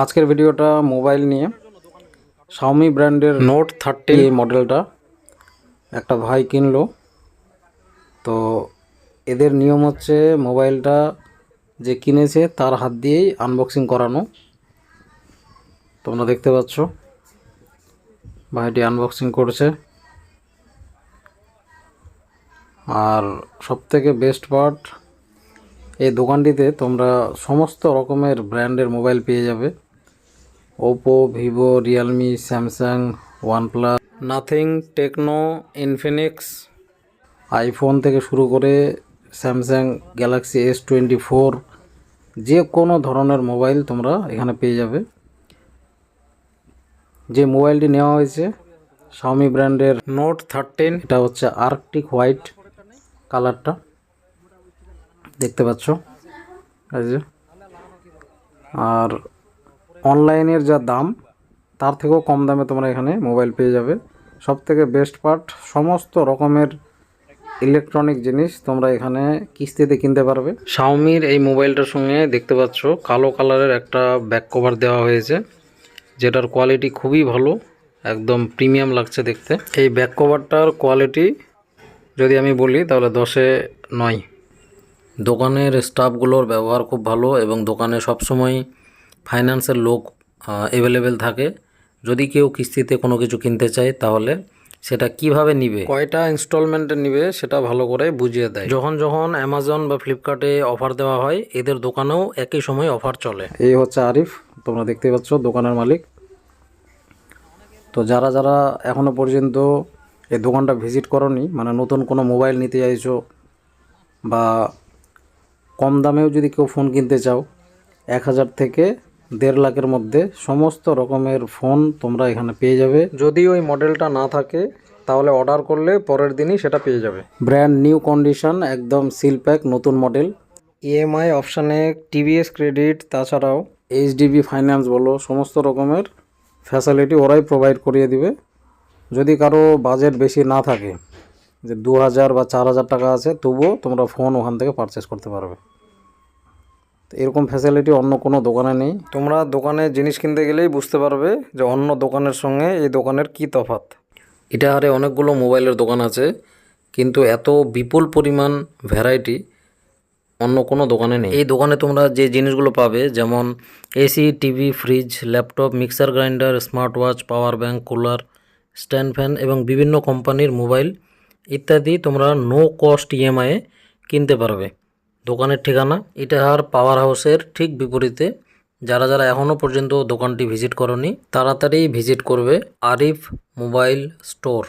আজকের ভিডিওটা মোবাইল নিয়ে। শাওমি ব্র্যান্ডের নোট থার্টি এই মডেলটা একটা ভাই কিনলো। তো এদের নিয়ম হচ্ছে মোবাইলটা যে কিনেছে তার হাত দিয়েই আনবক্সিং করানো। তোমরা দেখতে পাচ্ছ। ভাইটি আনবক্সিং করছে। আর সবথেকে বেস্ট পার্ট এই দোকানটিতে তোমরা সমস্ত রকমের ব্র্যান্ডের মোবাইল পেয়ে যাবে। Oppo Vivo Realme Samsung OnePlus Nothing Tecno Infinix iPhone থেকে শুরু করে Samsung Galaxy S twenty four যে কোনো ধরনের মোবাইল তোমরা এখানে পেয়ে যাবে। যে মোবাইলটি নেওয়া হয়েছে শাওমি ব্র্যান্ডের নোট থার্টিন এটা হচ্ছে আর্কটিক হোয়াইট কালারটা দেখতে পাচ্ছ? আর অনলাইনের যা দাম, তার থেকেও কম দামে তোমরা এখানে মোবাইল পেয়ে যাবে। সব থেকে বেস্ট পার্ট, সমস্ত রকমের ইলেকট্রনিক জিনিস তোমরা এখানে কিস্তিতে কিনতে পারবে। শাওমির এই মোবাইলটার সঙ্গে দেখতে পাচ্ছ, কালো কালারের একটা ব্যাক কভার দেওয়া হয়েছে, যেটার কোয়ালিটি খুবই ভালো, একদম প্রিমিয়াম লাগছে দেখতে। এই ব্যাক কভারটার কোয়ালিটি যদি আমি বলি, তাহলে দশে নয়। দোকানের স্টাফগুলোর ব্যবহার খুব ভালো এবং দোকানে সবসময় ফাইন্যান্সের লোক অ্যাভেলেবেল থাকে। যদি কেউ কিস্তিতে কোনো কিছু কিনতে চায় তাহলে সেটা কীভাবে নিবে? কয়টা ইনস্টলমেন্টে নিবে সেটা ভালো করে বুঝিয়ে দেয়। যখন যখন অ্যামাজন বা ফ্লিপকার্টে অফার দেওয়া হয় এদের দোকানেও একই সময় অফার চলে। এই হচ্ছে আরিফ তোমরা দেখতে পাচ্ছ দোকানের মালিক। তো যারা যারা এখনও পর্যন্ত এই দোকানটা ভিজিট করনি মানে নতুন কোনো মোবাইল নিতে চাইছো বা কম দামেও যদি কেউ ফোন কিনতে চাও এক হাজার থেকে দেড় লাখের মধ্যে সমস্ত রকমের ফোন তোমরা এখানে পেয়ে যাবে। যদি ওই মডেলটা না থাকে তাহলে অর্ডার করলে পরের দিনই সেটা পেয়ে যাবে। ব্র্যান্ড নিউ কন্ডিশন একদম সিল প্যাক নতুন মডেল ইএমআই অপশানে টিভিএস ক্রেডিট তাছাড়াও এইচডিবি ফাইন্যান্স বলো সমস্ত রকমের ফ্যাসিলিটি ওরাই প্রোভাইড করিয়ে দিবে। যদি কারও বাজেট বেশি না থাকে যে দু হাজার বা চার হাজার টাকা আছে তবুও তোমরা ফোন ওখান থেকে পারচেস করতে পারবে। তো এরকম ফ্যাসিলিটি অন্য কোনো দোকানে নেই। তোমরা দোকানে জিনিস কিনতে গেলেই বুঝতে পারবে যে অন্য দোকানের সঙ্গে এই দোকানের কী তফাৎ। এটা হারে অনেকগুলো মোবাইলের দোকান আছে কিন্তু এত বিপুল পরিমাণ ভ্যারাইটি অন্য কোনো দোকানে নেই। এই দোকানে তোমরা যে জিনিসগুলো পাবে যেমন AC TV fridge laptop mixer grinder smart watch power bank cooler stand fan এবং বিভিন্ন কোম্পানির মোবাইল ইত্যাদি তোমরা নো কস্ট ইএমআইয়ে কিনতে পারবে। দোকানের ঠিকানা, ইটাহার পাওয়ার হাউসের ঠিক বিপরীতে। যারা যারা এখনও পর্যন্ত দোকানটি ভিজিট করনি, তাড়াতাড়ি ভিজিট করবে আরিফ মোবাইল স্টোর।